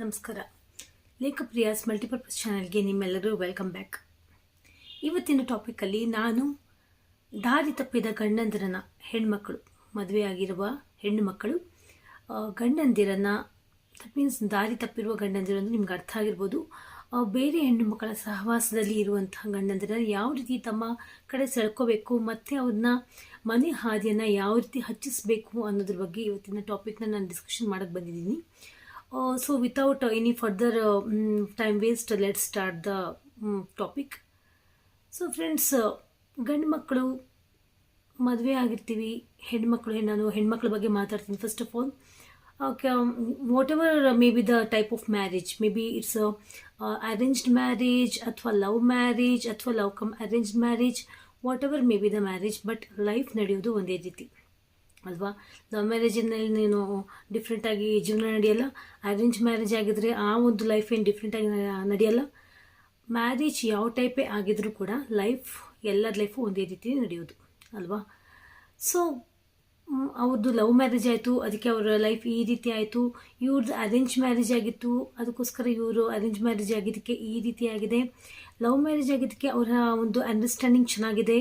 ನಮಸ್ಕಾರ. ಲೇಖಪ್ರಿಯಾಸ್ ಮಲ್ಟಿಪರ್ಪಸ್ ಚಾನಲ್ಗೆ ನಿಮ್ಮೆಲ್ಲರೂ welcome back ಇವತ್ತಿನ ಟಾಪಿಕಲ್ಲಿ ನಾನು ದಾರಿ ತಪ್ಪಿದ ಗಂಡಂದಿರನ ಹೆಣ್ಮಕ್ಕಳು ಮದುವೆಯಾಗಿರುವ ಹೆಣ್ಣು ಮಕ್ಕಳು ಗಂಡಂದಿರನ್ನು ಗಂಡಂದಿರನ್ನ ಮೀನ್ಸ್ ದಾರಿ ತಪ್ಪಿರುವ ಗಂಡಂದಿರು ಅಂದರೆ ನಿಮ್ಗೆ ಅರ್ಥ ಆಗಿರ್ಬೋದು. ಬೇರೆ ಹೆಣ್ಣು ಮಕ್ಕಳ ಸಹವಾಸದಲ್ಲಿ ಇರುವಂತಹ ಗಂಡಂದಿರ ಯಾವ ರೀತಿ ತಮ್ಮ ಕಡೆ ಸೆಳ್ಕೋಬೇಕು, ಮತ್ತು ಅವ್ರನ್ನ ಮನೆ ಹಾದಿಯನ್ನು ಯಾವ ರೀತಿ ಹಚ್ಚಿಸಬೇಕು ಅನ್ನೋದ್ರ ಬಗ್ಗೆ ಇವತ್ತಿನ ಟಾಪಿಕ್ನ ನಾನು ಡಿಸ್ಕಷನ್ ಮಾಡೋಕ್ಕೆ ಬಂದಿದ್ದೀನಿ. So without any further time waste let start the topic so friends ಗಂಡು ಮಕ್ಕಳು ಮದುವೆ ಆಗಿರ್ತೀವಿ, ಹೆಣ್ಮಕ್ಳು ನಾನು ಹೆಣ್ಮಕ್ಳ ಬಗ್ಗೆ ಮಾತಾಡ್ತೀನಿ first of all okay whatever may be the type of marriage may be it's arranged marriage ಅಥವಾ ಲವ್ ಮ್ಯಾರೇಜ್ ಅಥವಾ love come arranged marriage whatever may be the marriage but life ನಡೆಯೋದು ಒಂದೇ ರೀತಿ. ಅಲ್ವಾ? ಲವ್ ಮ್ಯಾರೇಜಿನಲ್ಲಿ ನೀನು ಡಿಫ್ರೆಂಟಾಗಿ ಜೀವನ ನಡೆಯಲ್ಲ? ಅರೇಂಜ್ ಮ್ಯಾರೇಜ್ ಆಗಿದ್ರೆ ಆ ಒಂದು ಲೈಫ್ ಏನು ಡಿಫ್ರೆಂಟಾಗಿ ನಡೆಯಲ್ಲ? ಮ್ಯಾರೇಜ್ ಯಾವ ಟೈಪೇ ಆಗಿದ್ರೂ ಕೂಡ ಲೈಫ್ ಎಲ್ಲರ ಲೈಫು ಒಂದೇ ರೀತಿ ನಡೆಯೋದು ಅಲ್ವಾ? ಸೊ ಅವ್ರದ್ದು ಲವ್ ಮ್ಯಾರೇಜ್ ಆಯಿತು, ಅದಕ್ಕೆ ಅವರ ಲೈಫ್ ಈ ರೀತಿ ಆಯಿತು ಇವ್ರದ್ದು ಅರೇಂಜ್ ಮ್ಯಾರೇಜ್ ಆಗಿತ್ತು, ಅದಕ್ಕೋಸ್ಕರ ಇವರು ಅರೇಂಜ್ ಮ್ಯಾರೇಜ್ ಆಗಿದ್ದಕ್ಕೆ ಈ ರೀತಿ ಆಗಿದೆ. ಲವ್ ಮ್ಯಾರೇಜ್ ಆಗಿದ್ದಕ್ಕೆ ಅವರ ಒಂದು ಅಂಡರ್ಸ್ಟ್ಯಾಂಡಿಂಗ್ ಚೆನ್ನಾಗಿದೆ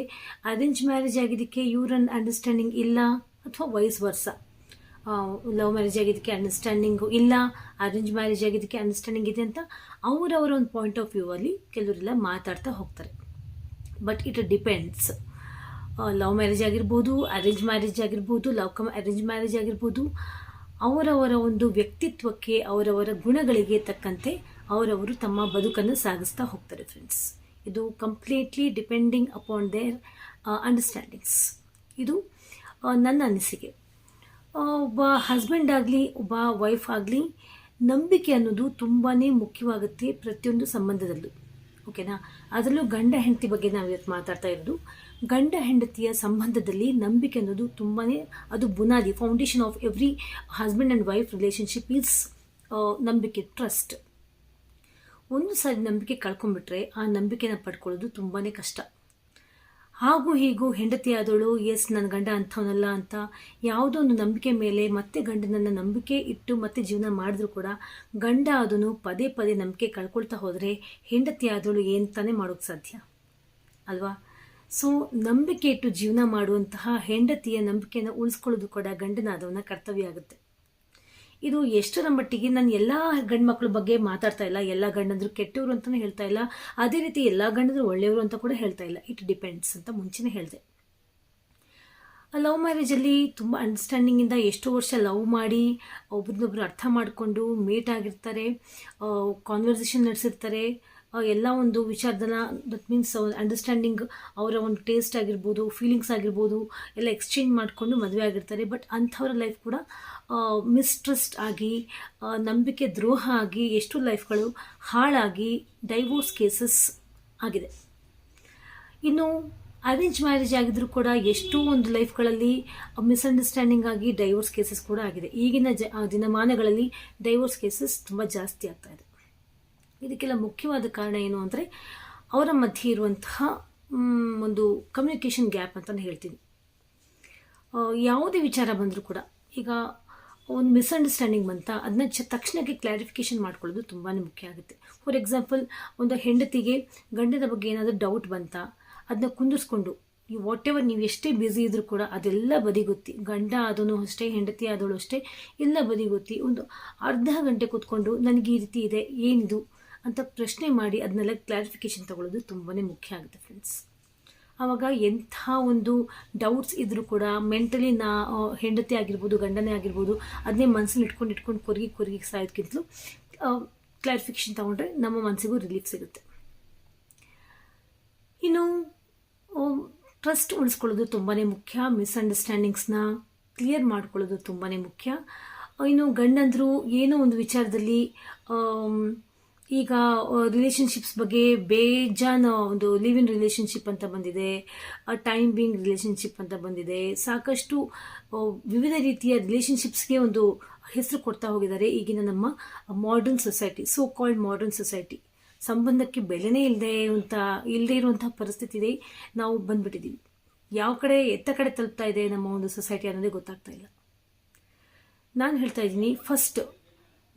ಅರೇಂಜ್ ಮ್ಯಾರೇಜ್ ಆಗಿದ್ದಕ್ಕೆ ಇವ್ರನ್ನ ಅಂಡರ್ಸ್ಟ್ಯಾಂಡಿಂಗ್ ಇಲ್ಲ. ಅಥವಾ ವಯಸ್ ವರ್ಷ ಲವ್ ಮ್ಯಾರೇಜ್ ಆಗಿದ್ದಕ್ಕೆ ಅಂಡರ್ಸ್ಟ್ಯಾಂಡಿಂಗು ಇಲ್ಲ ಅರೇಂಜ್ ಮ್ಯಾರೇಜ್ ಆಗಿದ್ದಕ್ಕೆ ಅಂಡರ್ಸ್ಟ್ಯಾಂಡಿಂಗ್ ಇದೆ ಅಂತ ಅವರವರ ಒಂದು ಪಾಯಿಂಟ್ ಆಫ್ ವ್ಯೂ ಅಲ್ಲಿ ಕೆಲವರೆಲ್ಲ ಮಾತಾಡ್ತಾ ಹೋಗ್ತಾರೆ. But it depends love marriage ಆಗಿರ್ಬೋದು ಅರೇಂಜ್ ಮ್ಯಾರೇಜ್ ಆಗಿರ್ಬೋದು ಲವ್ ಕಮ್ ಅರೇಂಜ್ ಮ್ಯಾರೇಜ್ ಆಗಿರ್ಬೋದು, ಅವರವರ ಒಂದು ವ್ಯಕ್ತಿತ್ವಕ್ಕೆ, ಅವರವರ ಗುಣಗಳಿಗೆ ತಕ್ಕಂತೆ ಅವರವರು ತಮ್ಮ ಬದುಕನ್ನು ಸಾಗಿಸ್ತಾ ಹೋಗ್ತಾರೆ ಫ್ರೆಂಡ್ಸ್ ಇದು completely depending upon their understandings ಇದು ನನ್ನ ಅನಿಸಿಕೆ. ಒಬ್ಬ ಹಸ್ಬೆಂಡ್ ಆಗಲಿ, ಒಬ್ಬ ವೈಫ್ ಆಗಲಿ, ನಂಬಿಕೆ ಅನ್ನೋದು ತುಂಬಾ ಮುಖ್ಯವಾಗುತ್ತೆ ಪ್ರತಿಯೊಂದು ಸಂಬಂಧದಲ್ಲೂ. ಓಕೆನಾ ಅದರಲ್ಲೂ ಗಂಡ ಹೆಂಡತಿ ಬಗ್ಗೆ ನಾವು ಇವತ್ತು ಮಾತಾಡ್ತಾ ಇರೋದು. ಗಂಡ ಹೆಂಡತಿಯ ಸಂಬಂಧದಲ್ಲಿ ನಂಬಿಕೆ ಅನ್ನೋದು ತುಂಬಾ ಅದು ಬುನಾದಿ foundation of every husband and wife relationship is ನಂಬಿಕೆ ಟ್ರಸ್ಟ್ ಒಂದು ಸಾರಿ ನಂಬಿಕೆ ಕಳ್ಕೊಂಡ್ಬಿಟ್ರೆ ಆ ನಂಬಿಕೆನ ಪಡ್ಕೊಳ್ಳೋದು ತುಂಬಾ ಕಷ್ಟ. ಹಾಗೂ ಹೀಗೂ ಹೆಂಡತಿ ಆದವಳು ಎಸ್, ನನ್ನ ಗಂಡ ಅಂಥವನಲ್ಲ ಅಂತ ಯಾವುದೋ ಒಂದು ನಂಬಿಕೆ ಮೇಲೆ ಮತ್ತೆ ಗಂಡನನ್ನ ನಂಬಿಕೆ ಇಟ್ಟು ಮತ್ತೆ ಜೀವನ ಮಾಡಿದ್ರು ಕೂಡ ಗಂಡ ಅದನ್ನು ಪದೇ ಪದೇ ನಂಬಿಕೆ ಕಳ್ಕೊಳ್ತಾ ಹೋದರೆ ಹೆಂಡತಿ ಆದವಳು ಏನು ತಾನೇ ಮಾಡೋಕ್ಕೆ ಸಾಧ್ಯ? ಅಲ್ವಾ? ಸೊ ನಂಬಿಕೆ ಇಟ್ಟು ಜೀವನ ಮಾಡುವಂತಹ ಹೆಂಡತಿಯ ನಂಬಿಕೆಯನ್ನು ಉಳಿಸ್ಕೊಳ್ಳೋದು ಕೂಡ ಗಂಡನಾದವನ ಕರ್ತವ್ಯ ಆಗುತ್ತೆ. ಇದು ಎಷ್ಟರ ಮಟ್ಟಿಗೆ ನಾನು ಎಲ್ಲ ಗಂಡು ಬಗ್ಗೆ ಮಾತಾಡ್ತಾ ಇಲ್ಲ, ಎಲ್ಲ ಗಂಡಂದ್ರು ಕೆಟ್ಟವರು ಅಂತಲೂ ಹೇಳ್ತಾ ಇಲ್ಲ. ಅದೇ ರೀತಿ ಎಲ್ಲ ಗಂಡಂದ್ರು ಒಳ್ಳೆಯವರು ಅಂತ ಕೂಡ ಹೇಳ್ತಾ ಇಲ್ಲ. ಇಟ್ ಡಿಪೆಂಡ್ಸ್ ಅಂತ ಮುಂಚೆನೇ ಹೇಳಿದೆ. ಲವ್ ಮ್ಯಾರೇಜಲ್ಲಿ ತುಂಬ ಅಂಡರ್ಸ್ಟ್ಯಾಂಡಿಂಗಿಂದ ಎಷ್ಟೋ ವರ್ಷ ಲವ್ ಮಾಡಿ, ಒಬ್ರನ್ನೊಬ್ರು ಅರ್ಥ ಮಾಡಿಕೊಂಡು ಮೀಟ್ ಆಗಿರ್ತಾರೆ ಕಾನ್ವರ್ಸೇಷನ್ ನಡೆಸಿರ್ತಾರೆ. ಎಲ್ಲ ಒಂದು ವಿಚಾರದನ್ನ ದಟ್ ಮೀನ್ಸ್ ಅಂಡರ್ಸ್ಟ್ಯಾಂಡಿಂಗ್ ಅವರ ಒಂದು ಟೇಸ್ಟ್ ಆಗಿರ್ಬೋದು ಫೀಲಿಂಗ್ಸ್ ಆಗಿರ್ಬೋದು, ಎಲ್ಲ ಎಕ್ಸ್ಚೇಂಜ್ ಮಾಡಿಕೊಂಡು ಮದುವೆ ಆಗಿರ್ತಾರೆ. ಬಟ್ ಅಂಥವ್ರ ಲೈಫ್ ಕೂಡ ಮಿಸ್ಟ್ರಸ್ಟ್ ಆಗಿ ನಂಬಿಕೆ ದ್ರೋಹ ಆಗಿ, ಎಷ್ಟು ಲೈಫ್ಗಳು ಹಾಳಾಗಿ ಡೈವೋರ್ಸ್ ಕೇಸಸ್ ಆಗಿದೆ. ಇನ್ನು ಅರೇಂಜ್ ಮ್ಯಾರೇಜ್ ಆಗಿದ್ರೂ ಕೂಡ ಎಷ್ಟೋ ಒಂದು ಲೈಫ್ಗಳಲ್ಲಿ ಮಿಸ್ಅಂಡರ್ಸ್ಟ್ಯಾಂಡಿಂಗ್ ಆಗಿ ಡೈವೋರ್ಸ್ ಕೇಸಸ್ ಕೂಡ ಆಗಿದೆ. ಈಗಿನ ಜ ದಿನಮಾನಗಳಲ್ಲಿ ಡೈವೋರ್ಸ್ ಕೇಸಸ್ ತುಂಬ ಜಾಸ್ತಿ ಆಗ್ತಾ ಇದೆ. ಇದಕ್ಕೆಲ್ಲ ಮುಖ್ಯವಾದ ಕಾರಣ ಏನು ಅಂದರೆ ಅವರ ಮಧ್ಯೆ ಇರುವಂತಹ ಒಂದು ಕಮ್ಯುನಿಕೇಷನ್ ಗ್ಯಾಪ್ ಅಂತ ಹೇಳ್ತೀನಿ. ಯಾವುದೇ ವಿಚಾರ ಬಂದರೂ ಕೂಡ ಈಗ ಒಂದು ಮಿಸ್ಅಂಡರ್ಸ್ಟ್ಯಾಂಡಿಂಗ್ ಬಂತ ಅದನ್ನ ಚ, ತಕ್ಷಣಕ್ಕೆ ಕ್ಲಾರಿಫಿಕೇಷನ್ ಮಾಡ್ಕೊಳ್ಳೋದು ತುಂಬಾ ಮುಖ್ಯ ಆಗುತ್ತೆ. ಫಾರ್ ಎಕ್ಸಾಂಪಲ್ ಒಂದು ಹೆಂಡತಿಗೆ ಗಂಡನ ಬಗ್ಗೆ ಏನಾದರೂ ಡೌಟ್ ಬಂತ ಅದನ್ನ ಕುಂದಿಸ್ಕೊಂಡು, ಈ ವಾಟ್ ಎವರ್ ನೀವು ಎಷ್ಟೇ ಬ್ಯುಸಿ ಇದ್ರೂ ಕೂಡ ಅದೆಲ್ಲ ಬದಿಗೊತ್ತಿ, ಗಂಡ ಆದನು ಅಷ್ಟೇ, ಹೆಂಡತಿ ಆದವಳು ಅಷ್ಟೇ, ಎಲ್ಲ ಬದಿಗೊತ್ತಿ, ಒಂದು ಅರ್ಧ ಗಂಟೆ ಕೂತ್ಕೊಂಡು, ನನಗೆ ಈ ರೀತಿ ಇದೆ, ಏನಿದು? ಅಂತ ಪ್ರಶ್ನೆ ಮಾಡಿ ಅದನ್ನೆಲ್ಲ ಕ್ಲಾರಿಫಿಕೇಷನ್ ತಗೊಳ್ಳೋದು ತುಂಬಾ ಮುಖ್ಯ ಆಗುತ್ತೆ ಫ್ರೆಂಡ್ಸ್ ಆವಾಗ ಎಂಥ ಒಂದು ಡೌಟ್ಸ್ ಇದ್ದರೂ ಕೂಡ ಮೆಂಟಲಿ ನಾ ಹೆಂಡತಿ ಆಗಿರ್ಬೋದು, ಗಂಡನೇ ಆಗಿರ್ಬೋದು ಅದನ್ನೇ ಮನಸ್ಸಲ್ಲಿ ಇಟ್ಕೊಂಡು ಇಟ್ಕೊಂಡು ಕೊರಗಿ ಕೊರಗಿ ಸಾಯೋದಕ್ಕಿಂತಲೂ ಕ್ಲಾರಿಫಿಕೇಷನ್ ತೊಗೊಂಡ್ರೆ ನಮ್ಮ ಮನಸ್ಸಿಗೂ ರಿಲೀಫ್ ಸಿಗುತ್ತೆ. ಇನ್ನು ಟ್ರಸ್ಟ್ ಉಳಿಸ್ಕೊಳ್ಳೋದು ತುಂಬಾ ಮುಖ್ಯ ಮಿಸ್ಅಂಡರ್ಸ್ಟ್ಯಾಂಡಿಂಗ್ಸ್ನ ಕ್ಲಿಯರ್ ಮಾಡ್ಕೊಳ್ಳೋದು ತುಂಬಾ ಮುಖ್ಯ. ಇನ್ನು ಗಂಡಂದರು ಏನೋ ಒಂದು ವಿಚಾರದಲ್ಲಿ ಈಗ ರಿಲೇಷನ್ಶಿಪ್ಸ್ ಬಗ್ಗೆ ಬೇಜಾನ ಒಂದು ಲಿವ್ ಇನ್ ರಿಲೇಷನ್ಶಿಪ್ ಅಂತ ಬಂದಿದೆ ಟೈಮ್ ಬಿಂಗ್ ರಿಲೇಷನ್ಶಿಪ್ ಅಂತ ಬಂದಿದೆ. ಸಾಕಷ್ಟು ವಿವಿಧ ರೀತಿಯ ರಿಲೇಷನ್ಶಿಪ್ಸ್ಗೆ ಒಂದು ಹೆಸರು ಕೊಡ್ತಾ ಹೋಗಿದ್ದಾರೆ ಈಗಿನ ನಮ್ಮ modern society so called modern society ಸಂಬಂಧಕ್ಕೆ ಬೆಲೆನೇ ಇಲ್ಲದೆ ಅಂತ ಇಲ್ಲದೆ ಇರುವಂತಹ ಪರಿಸ್ಥಿತಿ ಇದೆ ನಾವು ಬಂದ್ಬಿಟ್ಟಿದ್ದೀವಿ ಯಾವ ಕಡೆ ಎತ್ತ ಕಡೆ ತಲುಪ್ತಾ ಇದೆ ನಮ್ಮ ಒಂದು ಸೊಸೈಟಿ ಅನ್ನೋದೇ ಗೊತ್ತಾಗ್ತಾ ಇಲ್ಲ. ನಾನು ಹೇಳ್ತಾ ಇದ್ದೀನಿ ಫಸ್ಟ್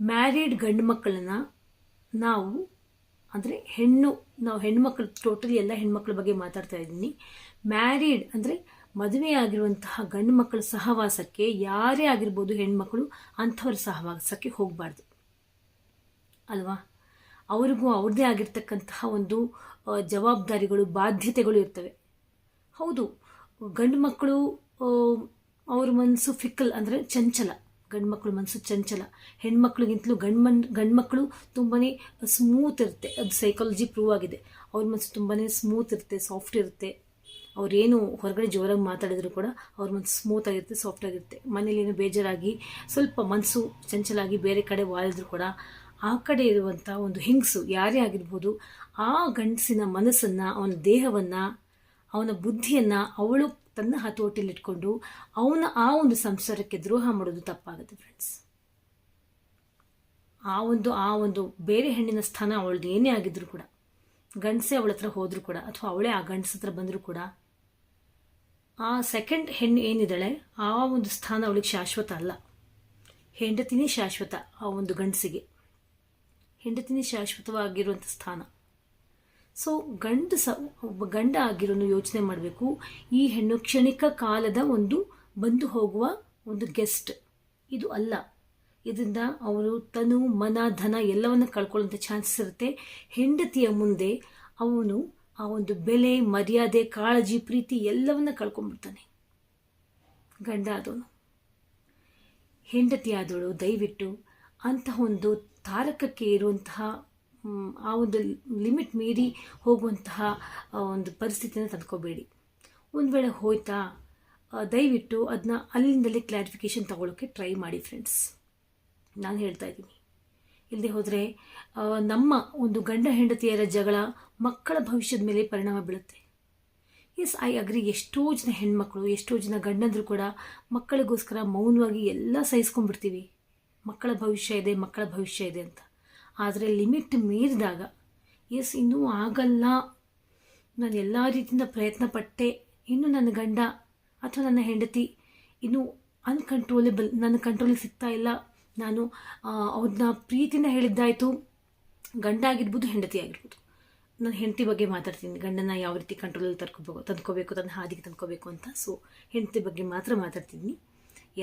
ಮ್ಯಾರಿಡ್ ಗಂಡು ಮಕ್ಕಳನ್ನ ನಾವು, ಅಂದರೆ ಹೆಣ್ಣು, ನಾವು ಹೆಣ್ಮಕ್ಳು ಟೋಟಲಿ ಎಲ್ಲ ಹೆಣ್ಮಕ್ಳ ಬಗ್ಗೆ ಮಾತಾಡ್ತಾ ಇದ್ದೀನಿ. ಮ್ಯಾರಿಡ್ ಅಂದರೆ ಮದುವೆ ಆಗಿರುವಂತಹ ಗಂಡು ಮಕ್ಕಳ ಸಹವಾಸಕ್ಕೆ ಯಾರೇ ಆಗಿರ್ಬೋದು ಹೆಣ್ಮಕ್ಳು ಅಂಥವ್ರ ಸಹವಾಸಕ್ಕೆ ಹೋಗಬಾರ್ದು. ಅಲ್ವಾ? ಅವ್ರಿಗೂ ಅವ್ರದ್ದೇ ಆಗಿರ್ತಕ್ಕಂತಹ ಒಂದು ಜವಾಬ್ದಾರಿಗಳು, ಬಾಧ್ಯತೆಗಳು ಇರ್ತವೆ. ಹೌದು ಗಂಡು ಮಕ್ಕಳು ಅವ್ರ ಮನಸ್ಸು ಫಿಕ್ಕಲ್ ಅಂದರೆ ಚಂಚಲ. ಗಂಡು ಮಕ್ಕಳು ಮನಸ್ಸು ಚಂಚಲ. ಹೆಣ್ಮಕ್ಳಿಗಿಂತಲೂ ಗಂಡು ಮನ್ ಗಂಡು ತುಂಬಾ ಸ್ಮೂತ್ ಇರುತ್ತೆ. ಅದು ಸೈಕಾಲಜಿ ಪ್ರೂವ್ ಆಗಿದೆ. ಅವ್ರ ಮನಸ್ಸು ತುಂಬನೇ ಸ್ಮೂತ್ ಇರುತ್ತೆ ಸಾಫ್ಟ್ ಇರುತ್ತೆ. ಅವ್ರೇನು ಹೊರಗಡೆ ಜೋರಾಗಿ ಮಾತಾಡಿದ್ರು ಕೂಡ ಅವ್ರ ಮನಸ್ಸು ಸ್ಮೂತ್ ಆಗಿರುತ್ತೆ ಸಾಫ್ಟ್ ಆಗಿರುತ್ತೆ. ಮನೇಲಿ ಏನೋ ಬೇಜಾರಾಗಿ, ಸ್ವಲ್ಪ ಮನಸ್ಸು ಚಂಚಲಾಗಿ ಬೇರೆ ಕಡೆ ವಾಲಿದ್ರು ಕೂಡ ಆ ಕಡೆ ಇರುವಂಥ ಒಂದು ಹಿಂಗ್ಸು ಯಾರೇ ಆಗಿರ್ಬೋದು, ಆ ಗಂಡಸಿನ ಮನಸ್ಸನ್ನು, ಅವನ ದೇಹವನ್ನು, ಅವನ ಬುದ್ಧಿಯನ್ನು ಅವಳು ತನ್ನ ಹತೋಟಿಲಿಟ್ಕೊಂಡು ಅವನ ಆ ಒಂದು ಸಂಸಾರಕ್ಕೆ ದ್ರೋಹ ಮಾಡೋದು ತಪ್ಪಾಗುತ್ತೆ ಫ್ರೆಂಡ್ಸ್ ಆ ಒಂದು ಆ ಒಂದು ಬೇರೆ ಹೆಣ್ಣಿನ ಸ್ಥಾನ ಅವಳದು ಏನೇ ಆಗಿದ್ರು ಕೂಡ, ಗಂಡಸೆ ಅವಳ ಹತ್ರ ಹೋದರೂ ಕೂಡ, ಅಥವಾ ಅವಳೇ ಆ ಗಂಡಸ ಹತ್ರ ಬಂದರೂ ಕೂಡ, ಆ ಸೆಕೆಂಡ್ ಹೆಣ್ಣು ಏನಿದ್ದಾಳೆ, ಆ ಒಂದು ಸ್ಥಾನ ಅವಳಿಗೆ ಶಾಶ್ವತ ಅಲ್ಲ. ಹೆಂಡತಿನೇ ಶಾಶ್ವತ ಆ ಒಂದು ಗಂಡಸಿಗೆ. ಹೆಂಡತಿನೇ ಶಾಶ್ವತವಾಗಿರುವಂಥ ಸ್ಥಾನ. ಸೊ ಗಂಡು ಸ ಒಬ್ಬ ಗಂಡ ಆಗಿರೋನು ಯೋಚನೆ ಮಾಡಬೇಕು. ಈ ಹೆಣ್ಣು ಕ್ಷಣಿಕ ಕಾಲದ ಒಂದು ಬಂದು ಹೋಗುವ ಒಂದು ಗೆಸ್ಟ್ ಇದು ಅಲ್ಲ. ಇದರಿಂದ ಅವರು ತನು, ಮನ, ಧನ ಎಲ್ಲವನ್ನು ಕಳ್ಕೊಳ್ಳುವಂಥ ಚಾನ್ಸಸ್ ಇರುತ್ತೆ. ಹೆಂಡತಿಯ ಮುಂದೆ ಅವನು ಆ ಒಂದು ಬೆಲೆ, ಮರ್ಯಾದೆ, ಕಾಳಜಿ, ಪ್ರೀತಿ ಎಲ್ಲವನ್ನ ಕಳ್ಕೊಂಡ್ಬಿಡ್ತಾನೆ. ಗಂಡ ಆದವನು. ಹೆಂಡತಿಯಾದವಳು ದಯವಿಟ್ಟು ಅಂತಹ ಒಂದು ತಾರಕಕ್ಕೆ ಇರುವಂತಹ ಆ ಒಂದು ಲಿಮಿಟ್ ಮೀರಿ ಹೋಗುವಂತಹ ಒಂದು ಪರಿಸ್ಥಿತಿನ ತಂದ್ಕೋಬೇಡಿ ಒಂದು ವೇಳೆ ಹೋಯ್ತಾ ದಯವಿಟ್ಟು ಅದನ್ನ ಅಲ್ಲಿಂದಲೇ ಕ್ಲಾರಿಫಿಕೇಶನ್ ತಗೊಳ್ಳೋಕ್ಕೆ ಟ್ರೈ ಮಾಡಿ ಫ್ರೆಂಡ್ಸ್ ನಾನು ಹೇಳ್ತಾ ಇದ್ದೀನಿ. ಇಲ್ಲದೆ ಹೋದರೆ ನಮ್ಮ ಒಂದು ಗಂಡ ಹೆಂಡತಿಯರ ಜಗಳ ಮಕ್ಕಳ ಭವಿಷ್ಯದ ಮೇಲೆ ಪರಿಣಾಮ ಬೀಳುತ್ತೆ. ಎಸ್ ಐ ಅಗ್ರಿ ಎಷ್ಟೋ ಜನ ಹೆಣ್ಮಕ್ಳು, ಎಷ್ಟೋ ಜನ ಗಂಡಂದ್ರು ಕೂಡ ಮಕ್ಕಳಿಗೋಸ್ಕರ ಮೌನವಾಗಿ ಎಲ್ಲ ಸಹಿಸ್ಕೊಂಡ್ಬಿಡ್ತೀವಿ. ಮಕ್ಕಳ ಭವಿಷ್ಯ ಇದೆ, ಮಕ್ಕಳ ಭವಿಷ್ಯ ಇದೆ ಅಂತ. ಆದರೆ ಲಿಮಿಟ್ ಮೀರಿದಾಗ, ಎಸ್, ಇನ್ನೂ ಆಗಲ್ಲ. ನಾನು ಎಲ್ಲ ರೀತಿಯಿಂದ ಪ್ರಯತ್ನ ಪಟ್ಟೆ ಇನ್ನು ನನ್ನ ಗಂಡ ಅಥವಾ ನನ್ನ ಹೆಂಡತಿ ಇನ್ನೂ ಅನ್ಕಂಟ್ರೋಲೇಬಲ್ ನನ್ನ ಕಂಟ್ರೋಲಿಗೆ ಸಿಗ್ತಾ ಇಲ್ಲ. ನಾನು ಅವ್ರನ್ನ ಪ್ರೀತಿನ ಹೇಳಿದ್ದಾಯಿತು. ಗಂಡ ಆಗಿರ್ಬೋದು, ಹೆಂಡತಿ ಆಗಿರ್ಬೋದು. ನಾನು ಹೆಂಡತಿ ಬಗ್ಗೆ ಮಾತಾಡ್ತೀನಿ. ಗಂಡನ ಯಾವ ರೀತಿ ಕಂಟ್ರೋಲಲ್ಲಿ ತರ್ಕೋಬೇಕು ತಂದ್ಕೋಬೇಕು, ತನ್ನ ಹಾದಿಗೆ ತಂದ್ಕೋಬೇಕು ಅಂತ. ಸೊ ಹೆಂಡತಿ ಬಗ್ಗೆ ಮಾತ್ರ ಮಾತಾಡ್ತಿದ್ದೀನಿ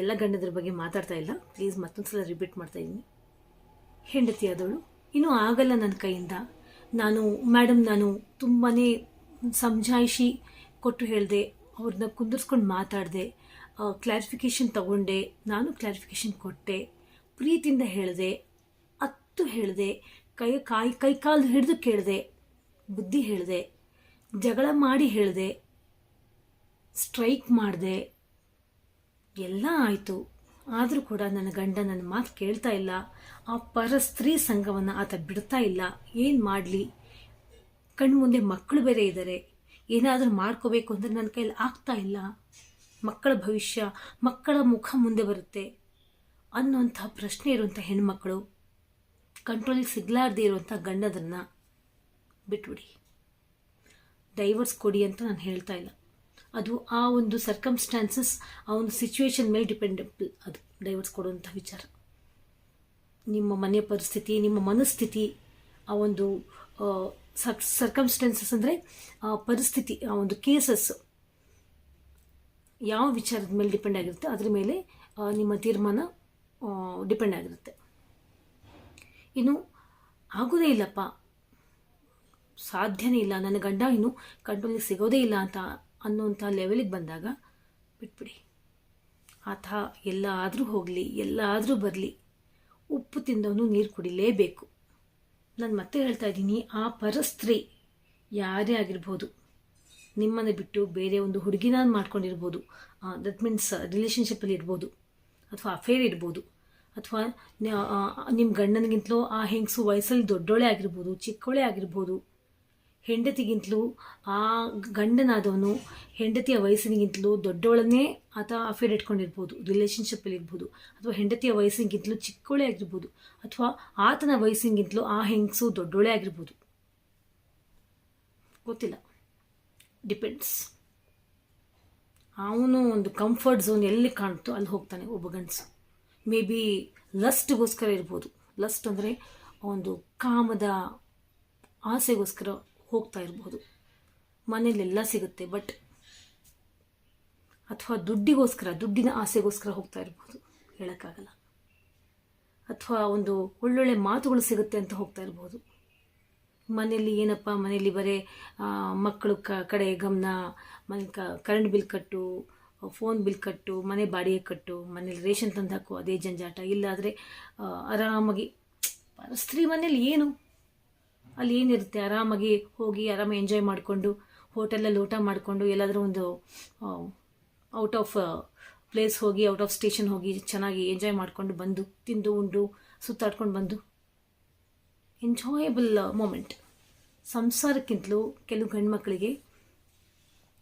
ಎಲ್ಲ ಗಂಡದ್ರ ಬಗ್ಗೆ ಮಾತಾಡ್ತಾ ಇಲ್ಲ. ಪ್ಲೀಸ್ ಮತ್ತೊಂದು ಸಲ ರಿಪೀಟ್ ಮಾಡ್ತಾ ಇದ್ದೀನಿ. ಹೆಂಡತಿ ಆದವಳು ಇನ್ನೂ ಆಗಲ್ಲ ನನ್ನ ಕೈಯಿಂದ. ನಾನು ಮೇಡಮ್ ನಾನು ತುಂಬಾ ಸಮಜಾಯಿಷಿ ಕೊಟ್ಟು ಹೇಳಿದೆ, ಅವ್ರನ್ನ ಕುಂದಿರ್ಸ್ಕೊಂಡು ಮಾತಾಡಿದೆ ಕ್ಲಾರಿಫಿಕೇಷನ್ ತಗೊಂಡೆ, ನಾನು ಕ್ಲಾರಿಫಿಕೇಷನ್ ಕೊಟ್ಟೆ, ಪ್ರೀತಿಯಿಂದ ಹೇಳಿದೆ, ಅತ್ತು ಹೇಳಿದೆ, ಕೈ, ಕಾಯಿ, ಕೈ ಕಾಲು ಹಿಡಿದು ಕೇಳಿದೆ, ಬುದ್ಧಿ ಹೇಳಿದೆ, ಜಗಳ ಮಾಡಿ ಹೇಳಿದೆ, ಸ್ಟ್ರೈಕ್ ಮಾಡಿದೆ, ಎಲ್ಲ ಆಯಿತು. ಆದರೂ ಕೂಡ ನನ್ನ ಗಂಡ ನನ್ನ ಮಾತು ಕೇಳ್ತಾ ಇಲ್ಲ. ಆ ಪರ ಸ್ತ್ರೀ ಸಂಘವನ್ನು ಆತ ಬಿಡ್ತಾ ಇಲ್ಲ. ಏನು ಮಾಡಲಿ? ಕಣ್ಣು ಮುಂದೆ ಮಕ್ಕಳು ಬೇರೆ ಇದ್ದಾರೆ ಏನಾದರೂ ಮಾಡ್ಕೋಬೇಕು ಅಂದರೆ ನನ್ನ ಕೈಯಲ್ಲಿ ಆಗ್ತಾ ಇಲ್ಲ. ಮಕ್ಕಳ ಭವಿಷ್ಯ, ಮಕ್ಕಳ ಮುಖ ಮುಂದೆ ಬರುತ್ತೆ ಅನ್ನುವಂಥ ಪ್ರಶ್ನೆ ಇರುವಂಥ ಹೆಣ್ಮಕ್ಕಳು ಕಂಟ್ರೋಲಿಗೆ ಸಿಗ್ಲಾರ್ದೇ ಇರುವಂಥ ಗಂಡದನ್ನು ಬಿಟ್ಬಿಡಿ. ಡೈವರ್ಸ್ ಕೊಡಿ ಅಂತ ನಾನು ಹೇಳ್ತಾ ಇಲ್ಲ. ಅದು ಆ ಒಂದು ಸರ್ಕಮ್ಸ್ಟಾನ್ಸಸ್ ಆ ಒಂದು ಸಿಚುವೇಶನ್ ಮೇಲೆ ಡಿಪೆಂಡೆಬಲ್ ಅದು ಡೈವರ್ಸ್ ಕೊಡುವಂಥ ವಿಚಾರ. ನಿಮ್ಮ ಮನೆ ಪರಿಸ್ಥಿತಿ, ನಿಮ್ಮ ಮನಸ್ಥಿತಿ, ಆ ಒಂದು ಸರ್ಕಮ್ಸ್ಟೆನ್ಸಸ್ ಅಂದರೆ, ಆ ಪರಿಸ್ಥಿತಿ, ಆ ಒಂದು ಕೇಸಸ್ ಯಾವ ವಿಚಾರದ ಮೇಲೆ ಡಿಪೆಂಡ್ ಆಗಿರುತ್ತೆ, ಅದ್ರ ಮೇಲೆ ನಿಮ್ಮ ತೀರ್ಮಾನ ಡಿಪೆಂಡ್ ಆಗಿರುತ್ತೆ. ಇನ್ನು, ಆಗೋದೇ ಇಲ್ಲಪ್ಪ. ಸಾಧ್ಯನೇ ಇಲ್ಲ. ನನ್ನ ಗಂಡ ಇನ್ನು ಕಂಟ್ರೋಲಿಗೆ ಸಿಗೋದೇ ಇಲ್ಲ ಅಂತ ಅನ್ನೋಂಥ ಲೆವೆಲಿಗೆ ಬಂದಾಗ ಬಿಟ್ಬಿಡಿ. ಆತ ಎಲ್ಲ ಆದರೂ ಹೋಗಲಿ ಎಲ್ಲ ಆದರೂ ಬರಲಿ ಉಪ್ಪು ತಿಂದವನು ನೀರು ಕುಡಿಲೇಬೇಕು. ನಾನು ಮತ್ತೆ ಹೇಳ್ತಾ ಇದ್ದೀನಿ, ಆ ಪರಸ್ತ್ರೀ ಯಾರೇ ಆಗಿರ್ಬೋದು, ನಿಮ್ಮನ್ನು ಬಿಟ್ಟು ಬೇರೆ ಒಂದು ಹುಡುಗಿನ ಮಾಡ್ಕೊಂಡಿರ್ಬೋದು ದಟ್ ಮೀನ್ಸ್ ರಿಲೇಷನ್ಶಿಪ್ಪಲ್ಲಿ ಇರ್ಬೋದು, ಅಥವಾ ಅಫೇರ್ ಇರ್ಬೋದು, ಅಥವಾ ನಿಮ್ಮ ಗಂಡನಿಗಿಂತಲೂ ಆ ಹೆಂಗಸು ವಯಸ್ಸಲ್ಲಿ ದೊಡ್ಡೋಳೆ ಆಗಿರ್ಬೋದು, ಚಿಕ್ಕೋಳೆ ಆಗಿರ್ಬೋದು ಹೆಂಡತಿಗಿಂತಲೂ, ಆ ಗಂಡನಾದವನು ಹೆಂಡತಿಯ ವಯಸ್ಸಿನಿಗಿಂತಲೂ ದೊಡ್ಡವಳನ್ನೇ ಆತ ಅಫೇರ್ ಇಟ್ಕೊಂಡಿರ್ಬೋದು ರಿಲೇಷನ್ಶಿಪ್ಪಲ್ಲಿ ಇರ್ಬೋದು, ಅಥವಾ ಹೆಂಡತಿಯ ವಯಸ್ಸಿಗಿಂತಲೂ ಚಿಕ್ಕವಳೆ ಆಗಿರ್ಬೋದು, ಅಥವಾ ಆತನ ವಯಸ್ಸಿಗಿಂತಲೂ ಆ ಹೆಂಗಸು ದೊಡ್ಡೋಳೆ ಆಗಿರ್ಬೋದು. ಗೊತ್ತಿಲ್ಲ. ಡಿಪೆಂಡ್ಸ್ ಅವನು ಒಂದು ಕಂಫರ್ಟ್ ಝೋನ್ ಎಲ್ಲಿ ಕಾಣುತ್ತೋ ಅಲ್ಲಿ ಹೋಗ್ತಾನೆ ಒಬ್ಬ ಗಂಡಸು. ಮೇ ಬಿ ಲಸ್ಟ್ಗೋಸ್ಕರ ಇರ್ಬೋದು. ಲಸ್ಟ್ ಅಂದರೆ ಒಂದು ಕಾಮದ ಆಸೆಗೋಸ್ಕರ ಹೋಗ್ತಾ ಇರ್ಬೋದು. ಮನೇಲೆಲ್ಲ ಸಿಗುತ್ತೆ ಬಟ್ ಅಥವಾ ದುಡ್ಡಿಗೋಸ್ಕರ, ದುಡ್ಡಿನ ಆಸೆಗೋಸ್ಕರ ಹೋಗ್ತಾ ಇರ್ಬೋದು, ಹೇಳೋಕ್ಕಾಗಲ್ಲ. ಅಥವಾ ಒಂದು ಒಳ್ಳೊಳ್ಳೆ ಮಾತುಗಳು ಸಿಗುತ್ತೆ ಅಂತ ಹೋಗ್ತಾ ಇರ್ಬೋದು. ಮನೆಯಲ್ಲಿ ಏನಪ್ಪ, ಮನೆಯಲ್ಲಿ ಬರೀ ಮಕ್ಕಳು ಕ, ಕಡೆ ಗಮನ, ಮನೆ ಕರೆಂಟ್ ಬಿಲ್ ಕಟ್ಟು ಫೋನ್ ಬಿಲ್ ಕಟ್ಟು, ಮನೆ ಬಾಡಿಗೆ ಕಟ್ಟು ಮನೇಲಿ ರೇಷನ್ ತಂದು ಹಾಕು ಅದೇ ಜಂಜಾಟ. ಇಲ್ಲಾದರೆ ಆರಾಮಾಗಿ, ಸ್ತ್ರೀ ಮನೇಲಿ ಏನು? ಅಲ್ಲಿ ಏನಿರುತ್ತೆ? ಆರಾಮಾಗಿ ಹೋಗಿ, ಆರಾಮಾಗಿ ಎಂಜಾಯ್ ಮಾಡಿಕೊಂಡು, ಹೋಟೆಲಲ್ಲಿ ಊಟ ಮಾಡಿಕೊಂಡು, ಎಲ್ಲಾದರೂ ಒಂದು ಔಟ್ ಆಫ್ ಪ್ಲೇಸ್ ಹೋಗಿ ಔಟ್ ಆಫ್ ಸ್ಟೇಷನ್ ಹೋಗಿ ಚೆನ್ನಾಗಿ ಎಂಜಾಯ್ ಮಾಡಿಕೊಂಡು ಬಂದು, ತಿಂದು, ಉಂಡು, ಸುತ್ತಾಡ್ಕೊಂಡು ಬಂದು. ಎಂಜಾಯಬಲ್ ಮೂಮೆಂಟ್ ಸಂಸಾರಕ್ಕಿಂತಲೂ ಕೆಲವು ಗಂಡ್ಮಕ್ಳಿಗೆ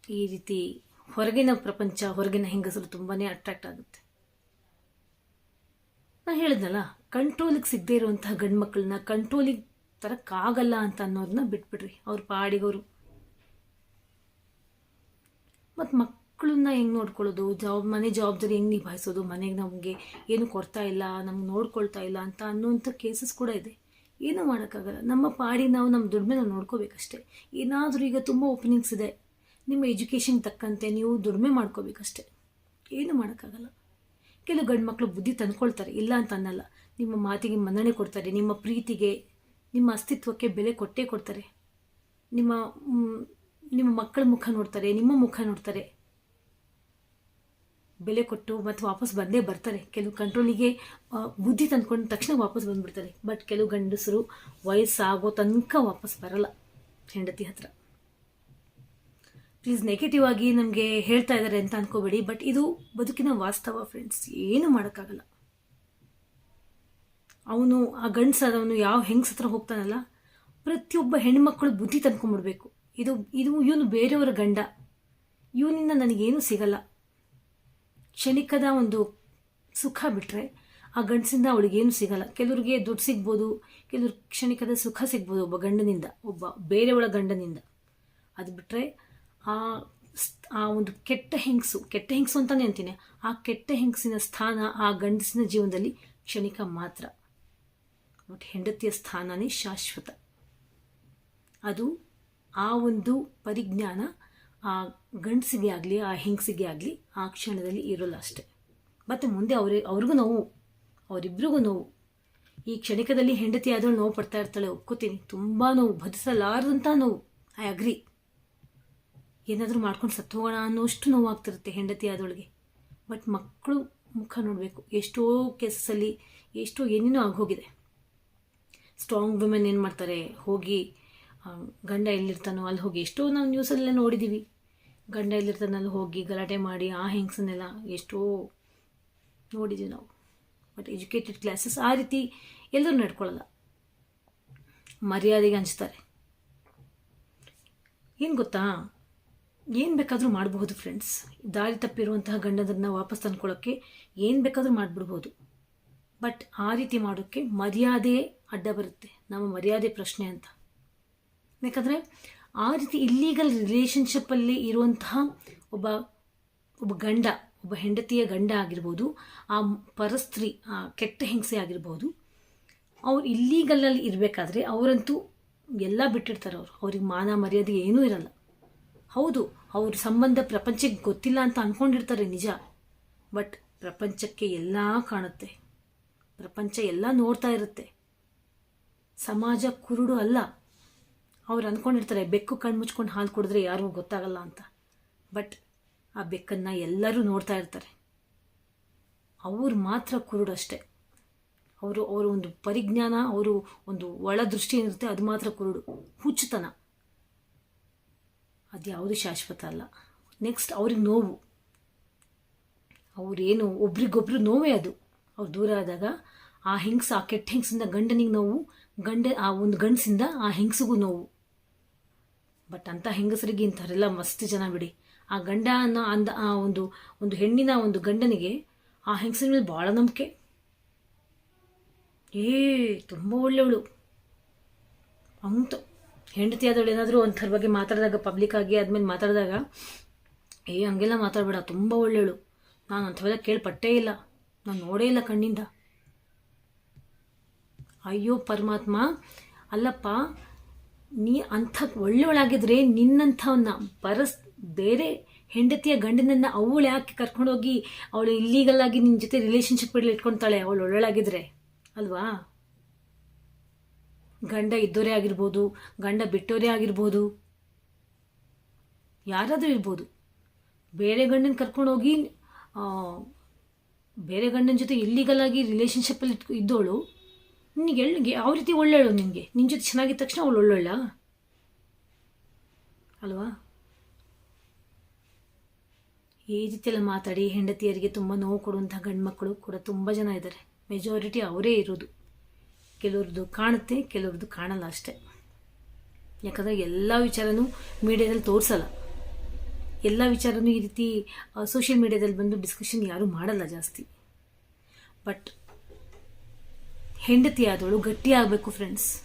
ಈ ರೀತಿ ಹೊರಗಿನ ಪ್ರಪಂಚ, ಹೊರಗಿನ ಹೆಂಗಸರು ತುಂಬಾ ಅಟ್ರಾಕ್ಟ್ ಆಗುತ್ತೆ. ನಾನು ಹೇಳಿದ್ನಲ್ಲ ಕಂಟ್ರೋಲಿಗೆ ಸಿಗದೇ ಇರುವಂತಹ ಗಂಡ್ಮಕ್ಳನ್ನ ಕಂಟ್ರೋಲಿಗೆ ತರಕ್ಕಾಗಲ್ಲ ಅಂತ ಅನ್ನೋದನ್ನ ಬಿಟ್ಬಿಡ್ರಿ. ಅವ್ರ ಪಾಡಿಗವರು ಮತ್ತು ಮಕ್ಕಳನ್ನ ಹೆಂಗೆ ನೋಡ್ಕೊಳ್ಳೋದು? ಜಾಬ್, ಮನೆ ಜವಾಬ್ದಾರಿ ಹೆಂಗೆ ನಿಭಾಯಿಸೋದು? ಮನೆಗೆ ನಮಗೆ ಏನು ಕೊಡ್ತಾ ಇಲ್ಲ, ನಮ್ಗೆ ನೋಡ್ಕೊಳ್ತಾ ಇಲ್ಲ ಅಂತ ಅನ್ನೋಂಥ ಕೇಸಸ್ ಕೂಡ ಇದೆ. ಏನೂ ಮಾಡೋಕ್ಕಾಗಲ್ಲ. ನಮ್ಮ ಪಾಡಿ ನಾವು ನಮ್ಮ ದುಡಿಮೆ ನಾವು ನೋಡ್ಕೋಬೇಕಷ್ಟೇ. ಏನಾದರೂ ಈಗ ತುಂಬ ಓಪನಿಂಗ್ಸ್ ಇದೆ. ನಿಮ್ಮ ಎಜುಕೇಷನ್ ತಕ್ಕಂತೆ ನೀವು ದುಡಿಮೆ ಮಾಡ್ಕೋಬೇಕಷ್ಟೇ. ಏನೂ ಮಾಡೋಕ್ಕಾಗಲ್ಲ. ಕೆಲವು ಗಂಡು ಮಕ್ಕಳು ಬುದ್ಧಿ ತಂದ್ಕೊಳ್ತಾರೆ. ಇಲ್ಲ ಅಂತ ಅನ್ನಲ್ಲ ನಿಮ್ಮ ಮಾತಿಗೆ ಮನ್ನಣೆ ಕೊಡ್ತಾರೆ. ನಿಮ್ಮ ಪ್ರೀತಿಗೆ ನಿಮ್ಮ ಅಸ್ತಿತ್ವಕ್ಕೆ ಬೆಲೆ ಕೊಟ್ಟೇ ಕೊಡ್ತಾರೆ. ನಿಮ್ಮ ನಿಮ್ಮ ಮಕ್ಕಳ ಮುಖ ನೋಡ್ತಾರೆ, ನಿಮ್ಮ ಮುಖ ನೋಡ್ತಾರೆ. ಬೆಲೆ ಕೊಟ್ಟು ಮತ್ತು ವಾಪಸ್ ಬಂದೇ ಬರ್ತಾರೆ. ಕೆಲವು ಕಂಟ್ರೋಲಿಗೆ ಬುದ್ಧಿ ತಂದ್ಕೊಂಡು ತಕ್ಷಣ ವಾಪಸ್ ಬಂದ್ಬಿಡ್ತಾರೆ. ಬಟ್ ಕೆಲವು ಗಂಡಸರು ವಯಸ್ಸಾಗೋ ತನಕ ವಾಪಸ್ ಬರಲ್ಲ ಹೆಂಡತಿ ಹತ್ರ. ಪ್ಲೀಸ್ ನೆಗೆಟಿವ್ ಆಗಿ ನಮಗೆ ಹೇಳ್ತಾ ಇದ್ದಾರೆ ಅಂತ ಅನ್ಕೋಬೇಡಿ, ಬಟ್ ಇದು ಬದುಕಿನ ವಾಸ್ತವ ಫ್ರೆಂಡ್ಸ್ ಏನು ಮಾಡೋಕ್ಕಾಗಲ್ಲ. ಅವನು, ಆ ಗಂಡಸಾದವನು ಯಾವ ಹೆಂಗಸ ಹತ್ರ ಹೋಗ್ತಾನಲ್ಲ, ಪ್ರತಿಯೊಬ್ಬ ಹೆಣ್ಮಕ್ಳು ಬುದ್ಧಿ ತಂದ್ಕೊಂಡ್ಬಿಡ್ಬೇಕು. ಇದು ಇದು ಇವನು ಬೇರೆಯವರ ಗಂಡ. ಇವನಿಂದ ನನಗೇನು ಸಿಗಲ್ಲ. ಕ್ಷಣಿಕದ ಒಂದು ಸುಖ ಬಿಟ್ಟರೆ ಆ ಗಂಡಸಿಂದ ಅವಳಿಗೇನು ಸಿಗಲ್ಲ. ಕೆಲವ್ರಿಗೆ ದುಡ್ಡು ಸಿಗ್ಬೋದು, ಕೆಲವ್ರ ಕ್ಷಣಿಕದ ಸುಖ ಸಿಗ್ಬೋದು ಒಬ್ಬ ಗಂಡನಿಂದ, ಒಬ್ಬ ಬೇರೆಯವಳ ಗಂಡನಿಂದ. ಅದು ಬಿಟ್ಟರೆ ಆ ಆ ಒಂದು ಕೆಟ್ಟ ಹೆಂಗಸು ಕೆಟ್ಟ ಹೆಂಗಸು ಅಂತಾನೆ ಅಂತೀನಿ. ಆ ಕೆಟ್ಟ ಹೆಂಗಸಿನ ಸ್ಥಾನ, ಆ ಗಂಡಸಿನ ಜೀವನದಲ್ಲಿ ಕ್ಷಣಿಕ ಮಾತ್ರ. ಬಟ್ ಹೆಂಡತಿಯ ಸ್ಥಾನನೇ ಶಾಶ್ವತ. ಅದು ಆ ಒಂದು ಪರಿಜ್ಞಾನ ಆ ಗಂಡಸಿಗೆ ಆಗಲಿ, ಆ ಹೆಂಗಸಿಗೆ ಆಗಲಿ ಆ ಕ್ಷಣದಲ್ಲಿ ಇರೋಲ್ಲ ಅಷ್ಟೆ. ಮತ್ತು ಮುಂದೆ ಅವ್ರಿಗೆ ಅವ್ರಿಗೂ ನೋವು ಅವರಿಬ್ಬರಿಗೂ ನೋವು. ಈ ಕ್ಷಣಿಕದಲ್ಲಿ ಹೆಂಡತಿ ಆದವಳು ನೋವು ಪಡ್ತಾ ಇರ್ತಾಳೆ, ಒಪ್ಕೋತೀನಿ. ತುಂಬ ನೋವು ಭರಿಸಲಾರದಂಥ ನೋವು. I agree. ಏನಾದರೂ ಮಾಡ್ಕೊಂಡು ಸತ್ತು ಹೋಗೋಣ ಅನ್ನೋಷ್ಟು ನೋವಾಗ್ತಿರುತ್ತೆ ಹೆಂಡತಿ ಆದವಳಿಗೆ. ಬಟ್ ಮಕ್ಕಳು ಮುಖ ನೋಡಬೇಕು. ಎಷ್ಟೋ ಕೇಸಲ್ಲಿ ಎಷ್ಟೋ ಏನೇನೋ ಆಗೋಗಿದೆ. ಸ್ಟ್ರಾಂಗ್ ವುಮೆನ್ ಏನು ಮಾಡ್ತಾರೆ? ಹೋಗಿ ಗಂಡ ಎಲ್ಲಿರ್ತಾನೋ, ಅಲ್ಲಿ ಹೋಗಿ ಎಷ್ಟೋ ನಾವು ನ್ಯೂಸಲ್ಲೆಲ್ಲ ನೋಡಿದ್ದೀವಿ ಗಂಡ ಎಲ್ಲಿರ್ತಾನೆ, ಅಲ್ಲಿ ಹೋಗಿ ಗಲಾಟೆ ಮಾಡಿ, ಆ ಹೆಂಗ್ಸನ್ನೆಲ್ಲ ಎಷ್ಟೋ ನೋಡಿದ್ದೀವಿ ನಾವು. ಬಟ್ ಎಜುಕೇಟೆಡ್ ಕ್ಲಾಸಸ್ ಆ ರೀತಿ ಎಲ್ಲರೂ ನಡ್ಕೊಳ್ಳಲ್ಲ. ಮರ್ಯಾದೆಗೆ ಹಂಚ್ತಾರೆ. ಏನು ಗೊತ್ತಾ? ಏನು ಬೇಕಾದರೂ ಮಾಡಬಹುದು ಫ್ರೆಂಡ್ಸ್ ದಾರಿ ತಪ್ಪಿರುವಂತಹ ಗಂಡದನ್ನ ವಾಪಸ್ ತಂದ್ಕೊಳ್ಳೋಕ್ಕೆ ಏನು ಬೇಕಾದರೂ ಮಾಡಿಬಿಡ್ಬೋದು. ಬಟ್ ಆ ರೀತಿ ಮಾಡೋಕ್ಕೆ ಮರ್ಯಾದೆ ಅಡ್ಡ ಬರುತ್ತೆ. ನಮ್ಮ ಮರ್ಯಾದೆ ಪ್ರಶ್ನೆ ಅಂತ. ಯಾಕಂದರೆ ಆ ರೀತಿ ಇಲ್ಲೀಗಲ್ ರಿಲೇಷನ್ಶಿಪ್ಪಲ್ಲಿ ಇರುವಂತಹ ಒಬ್ಬ ಒಬ್ಬ ಗಂಡ, ಒಬ್ಬ ಹೆಂಡತಿಯ ಗಂಡ ಆಗಿರ್ಬೋದು, ಆ ಪರಸ್ತ್ರೀ, ಆ ಕೆಟ್ಟ ಹಿಂಸೆ ಆಗಿರ್ಬೋದು, ಅವ್ರು ಇಲ್ಲೀಗಲಲ್ಲಿ ಇರಬೇಕಾದ್ರೆ ಅವರಂತೂ ಎಲ್ಲ ಬಿಟ್ಟಿರ್ತಾರೆ ಅವರು. ಅವ್ರಿಗೆ ಮಾನ ಮರ್ಯಾದೆ ಏನೂ ಇರಲ್ಲ. ಹೌದು, ಅವ್ರ ಸಂಬಂಧ ಪ್ರಪಂಚಕ್ಕೆ ಗೊತ್ತಿಲ್ಲ ಅಂತ ಅಂದ್ಕೊಂಡಿರ್ತಾರೆ ನಿಜ. ಬಟ್ ಪ್ರಪಂಚಕ್ಕೆ ಎಲ್ಲ ಕಾಣುತ್ತೆ. ಪ್ರಪಂಚ ಎಲ್ಲ ನೋಡ್ತಾ ಇರುತ್ತೆ. ಸಮಾಜ ಕುರುಡು ಅಲ್ಲ. ಅವ್ರು ಅಂದ್ಕೊಂಡಿರ್ತಾರೆ ಬೆಕ್ಕು ಕಣ್ಣು ಮುಚ್ಕೊಂಡು ಹಾಲು ಕುಡಿದ್ರೆ ಯಾರಿಗೂ ಗೊತ್ತಾಗಲ್ಲ ಅಂತ. ಬಟ್ ಆ ಬೆಕ್ಕನ್ನು ಎಲ್ಲರೂ ನೋಡ್ತಾ ಇರ್ತಾರೆ. ಅವ್ರು ಮಾತ್ರ ಕುರುಡು ಅಷ್ಟೇ. ಅವರು, ಅವರ ಒಂದು ಪರಿಜ್ಞಾನ, ಅವರು ಒಂದು ಒಳ ದೃಷ್ಟಿ ಏನಿರುತ್ತೆ ಅದು ಮಾತ್ರ ಕುರುಡು. ಹುಚ್ಚುತನ. ಅದು ಯಾವುದು ಶಾಶ್ವತ ಅಲ್ಲ. ನೆಕ್ಸ್ಟ್ ಅವ್ರಿಗೆ ನೋವು. ಅವ್ರೇನು ಒಬ್ರಿಗೊಬ್ರು ನೋವೇ ಅದು. ಅವ್ರು ದೂರ ಆದಾಗ ಆ ಹೆಂಗ್ಸ, ಆ ಕೆಟ್ಟ ಹೆಂಗಸಿಂದ ಗಂಡನಿಗೆ ನೋವು, ಗಂಡ, ಆ ಒಂದು ಗಂಡಸಿಂದ ಆ ಹೆಂಗಸಿಗೂ ನೋವು. ಬಟ್ ಅಂಥ ಹೆಂಗಸರಿಗೆ ಇಂಥವರೆಲ್ಲ ಮಸ್ತ್ ಜನ ಬಿಡಿ. ಆ ಗಂಡ ಅನ್ನೋ ಅಂದ, ಆ ಒಂದು ಒಂದು ಹೆಣ್ಣಿನ ಒಂದು ಗಂಡನಿಗೆ ಆ ಹೆಂಗಸಿನ ಮೇಲೆ ಭಾಳ ನಂಬಿಕೆ. ಏ, ತುಂಬ ಒಳ್ಳೆಯವಳು ಅಂತ ಹೆಂಡತಿ ಆದವಳು ಏನಾದರೂ ಒಂಥರ ಬಗ್ಗೆ ಮಾತಾಡಿದಾಗ ಪಬ್ಲಿಕ್ ಆಗಿ ಆದ್ಮೇಲೆ ಮಾತಾಡಿದಾಗ, ಏ, ಹಂಗೆಲ್ಲ ಮಾತಾಡಬೇಡ, ತುಂಬ ಒಳ್ಳೆಯವಳು ನಾನು ಅಂಥವೆಲ್ಲ ಕೇಳ್ಪಟ್ಟೇ ಇಲ್ಲ. ನಾನು ನೋಡೇ ಇಲ್ಲ ಕಣ್ಣಿಂದ. ಅಯ್ಯೋ ಪರಮಾತ್ಮ, ಅಲ್ಲಪ್ಪ, ನೀ ಅಂಥ ಒಳ್ಳೆಯವಳಾಗಿದ್ರೆ ನಿನ್ನಂಥವನ್ನ ಬರಸ್ ಬೇರೆ ಹೆಂಡತಿಯ ಗಂಡನನ್ನ ಅವಳು ಯಾಕೆ ಕರ್ಕೊಂಡೋಗಿ ಅವಳು ಇಲ್ಲೀಗಲ್ ಆಗಿ ನಿನ್ನ ಜೊತೆ ರಿಲೇಷನ್ಶಿಪ್ ಇಟ್ಕೊತಾಳೆ, ಅವಳು ಒಳ್ಳೆಯಾಗಿದ್ರೆ ಅಲ್ವಾ? ಗಂಡ ಇದ್ದೋರೇ ಆಗಿರ್ಬೋದು, ಗಂಡ ಬಿಟ್ಟೋರೇ ಆಗಿರ್ಬೋದು. ಯಾರಾದರೂ ಇರ್ಬೋದು. ಬೇರೆ ಗಂಡನ ಕರ್ಕೊಂಡೋಗಿ ಬೇರೆ ಗಂಡನ ಜೊತೆ ಇಲ್ಲಿಗಲ್ ಆಗಿ ರಿಲೇಶನ್ಶಿಪ್ಪಲ್ಲಿ ಇದ್ದೋಳು, ನಿನಗೆ ಎಳ್ಳಿಗೆ ಯಾವ ರೀತಿ ಒಳ್ಳೆಯಳು ನಿನಗೆ? ನಿನ್ನ ಜೊತೆ ಚೆನ್ನಾಗಿದ್ದ ತಕ್ಷಣ ಅವಳು ಒಳ್ಳೊಳ್ಳ? ಅಲ್ವಾ? ಈ ರೀತಿಯೆಲ್ಲ ಮಾತಾಡಿ ಹೆಂಡತಿಯರಿಗೆ ತುಂಬ ನೋವು ಕೊಡುವಂಥ ಗಂಡ್ಮಕ್ಕಳು ಕೂಡ ತುಂಬ ಜನ ಇದ್ದಾರೆ ಮೆಜಾರಿಟಿ ಅವರೇ ಇರೋದು. ಕೆಲವ್ರದ್ದು ಕಾಣುತ್ತೆ, ಕೆಲವ್ರದ್ದು ಕಾಣಲ್ಲ ಅಷ್ಟೇ. ಯಾಕಂದರೆ ಎಲ್ಲ ವಿಚಾರನೂ ಮೀಡಿಯಾದಲ್ಲಿ ತೋರಿಸಲ್ಲ. ಎಲ್ಲ ವಿಚಾರನೂ ಈ ರೀತಿ ಸೋಷಿಯಲ್ ಮೀಡಿಯಾದಲ್ಲಿ ಬಂದು ಡಿಸ್ಕಷನ್ ಯಾರೂ ಮಾಡಲ್ಲ ಜಾಸ್ತಿ. ಬಟ್ ಹೆಂಡತಿ ಆದವಳು ಗಟ್ಟಿ ಆಗಬೇಕು ಫ್ರೆಂಡ್ಸ್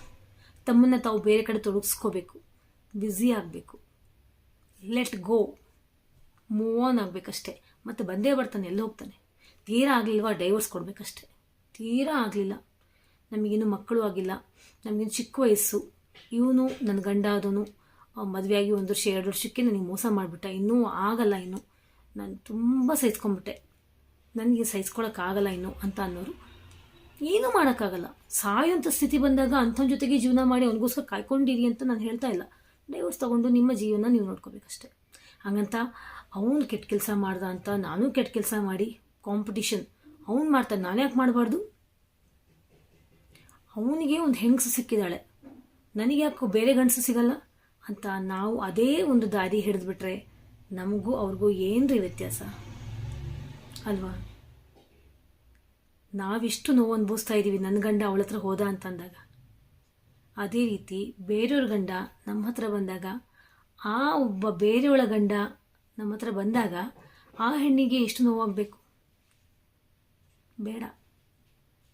ತಮ್ಮನ್ನು ತಾವು ಬೇರೆ ಕಡೆ ತೊಡಗಿಸ್ಕೋಬೇಕು. ಬ್ಯುಸಿ ಆಗಬೇಕು. ಲೆಟ್ ಗೋ ಮೂವ್ ಆನ್ ಆಗಬೇಕಷ್ಟೆ. ಮತ್ತು ಬಂದೇ ಬರ್ತಾನೆ, ಎಲ್ಲ ಹೋಗ್ತಾನೆ? ತೀರಾ ಆಗಲಿಲ್ವಾ ಡೈವರ್ಸ್ ಕೊಡಬೇಕಷ್ಟೆ? ತೀರಾ ಆಗಲಿಲ್ಲ. ನಮಗಿನ್ನೂ ಮಕ್ಕಳು ಆಗಿಲ್ಲ. ನಮಗಿನ್ನು ಚಿಕ್ಕ ವಯಸ್ಸು. ಇವನು ನನ್ನ ಗಂಡ ಆದವನು. ಮದುವೆಯಾಗಿ ಒಂದು ವರ್ಷ, ಎರಡು ವರ್ಷಕ್ಕೆ ನನಗೆ ಮೋಸ ಮಾಡಿಬಿಟ್ಟ. ಇನ್ನೂ ಆಗಲ್ಲ ಇನ್ನು. ನಾನು ತುಂಬ ಸಹಿಸ್ಕೊಂಬಿಟ್ಟೆ. ನನಗೆ ಸಹಿಸ್ಕೊಳಕ್ಕಾಗಲ್ಲ ಇನ್ನು ಅಂತ ಅನ್ನೋರು. ಏನೂ ಮಾಡೋಕ್ಕಾಗಲ್ಲ. ಸಾಯೋಂಥ ಸ್ಥಿತಿ ಬಂದಾಗ ಅಂಥವ್ನ ಜೊತೆಗೆ ಜೀವನ ಮಾಡಿ ಅವನಿಗೋಸ್ಕರ ಕಾಯ್ಕೊಂಡಿರಿ ಅಂತ ನಾನು ಹೇಳ್ತಾ ಇಲ್ಲ. ಡೈವರ್ಸ್ ತೊಗೊಂಡು ನಿಮ್ಮ ಜೀವನ ನೀವು ನೋಡ್ಕೋಬೇಕಷ್ಟೆ. ಹಾಗಂತ ಅವನು ಕೆಟ್ಟ ಕೆಲಸ ಮಾಡ್ದ ಅಂತ ನಾನು ಕೆಟ್ಟ ಕೆಲಸ ಮಾಡಿ ಕಾಂಪಿಟಿಷನ್ ಅವ್ನು ಮಾಡ್ತಾನೆ ನಾನು ಯಾಕೆ ಮಾಡಬಾರ್ದು? ಅವನಿಗೆ ಒಂದು ಹೆಂಗಸು ಸಿಕ್ಕಿದ್ದಾಳೆ ನನಗೆ ಯಾಕೋ ಬೇರೆ ಗಂಡಸು ಸಿಗಲ್ಲ? ಅಂತ ನಾವು ಅದೇ ಒಂದು ದಾರಿ ಹಿಡಿದ್ಬಿಟ್ರೆ ನಮಗೂ ಅವ್ರಿಗೂ ಏನ್ರಿ ವ್ಯತ್ಯಾಸ? ಅಲ್ವಾ? ನಾವಿಷ್ಟು ನೋವು ಅನುಭವಿಸ್ತಾ ಇದ್ದೀವಿ ನನ್ನ ಗಂಡ ಅವಳ ಹತ್ರ ಹೋದ ಅಂತಂದಾಗ. ಅದೇ ರೀತಿ ಬೇರೆಯವ್ರ ಗಂಡ ನಮ್ಮ ಹತ್ರ ಬಂದಾಗ, ಆ ಒಬ್ಬ ಬೇರೆಯವಳ ಗಂಡ ನಮ್ಮ ಹತ್ರ ಬಂದಾಗ ಆ ಹೆಣ್ಣಿಗೆ ಎಷ್ಟು ನೋವಾಗಬೇಕು? ಬೇಡ.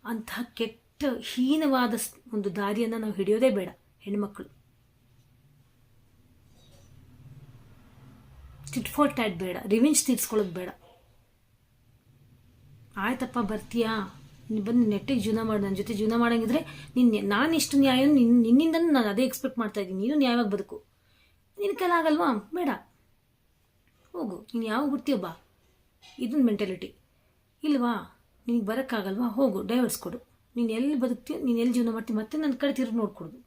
ಅಂತಹ ಕೆಟ್ಟ ಹೀನವಾದ ಒಂದು ದಾರಿಯನ್ನು ನಾವು ಹಿಡಿಯೋದೇ ಬೇಡ ಹೆಣ್ಮಕ್ಳು. ಟಿಟ್ ಫಾರ್ ಟ್ಯಾಟ್ ಬೇಡ. ರಿವೆಂಜ್ ತೀರ್ಸ್ಕೊಳ್ಳೋದು ಬೇಡ. ಆಯ್ತಪ್ಪ, ಬರ್ತೀಯಾ? ನೀನು ಬಂದು ನೆಟ್ಟಿಗೆ ಜೀವನ ಮಾಡು. ನನ್ನ ಜೊತೆ ಜೀವನ ಮಾಡಂಗಿದ್ರೆ ನಿನ್ನ ನಾನು ಇಷ್ಟು ನ್ಯಾಯ ನಿನ್ನ ನಿನ್ನಿಂದ ನಾನು ಅದೇ ಎಕ್ಸ್ಪೆಕ್ಟ್ ಮಾಡ್ತಾ ಇದ್ದೀನಿ. ನೀನು ನ್ಯಾಯವಾಗಿ ಬದುಕು. ನಿನ್ನ ಆಗಲ್ವಾ? ಬೇಡ. ಹೋಗು. ನೀನು ಯಾವಾಗ ಬಿಡ್ತೀಯ ಬಾ. ಇದನ್ನ ಮೆಂಟಾಲಿಟಿ ಇಲ್ವಾ? ನಿನಗೆ ಬರೋಕ್ಕಾಗಲ್ವಾ? ಹೋಗು. ಡೈವರ್ಸ್ ಕೊಡು. ನೀನು ಎಲ್ಲಿ ಬದುಕ್ತೀಯ, ನೀನು ಎಲ್ಲಿ ಜೀವನ ಮಾಡ್ತೀಯ ಮತ್ತೆ ನನ್ನ ಕಡೆ ತಿರುಗಿ ನೋಡ್ಕೊಡೋದು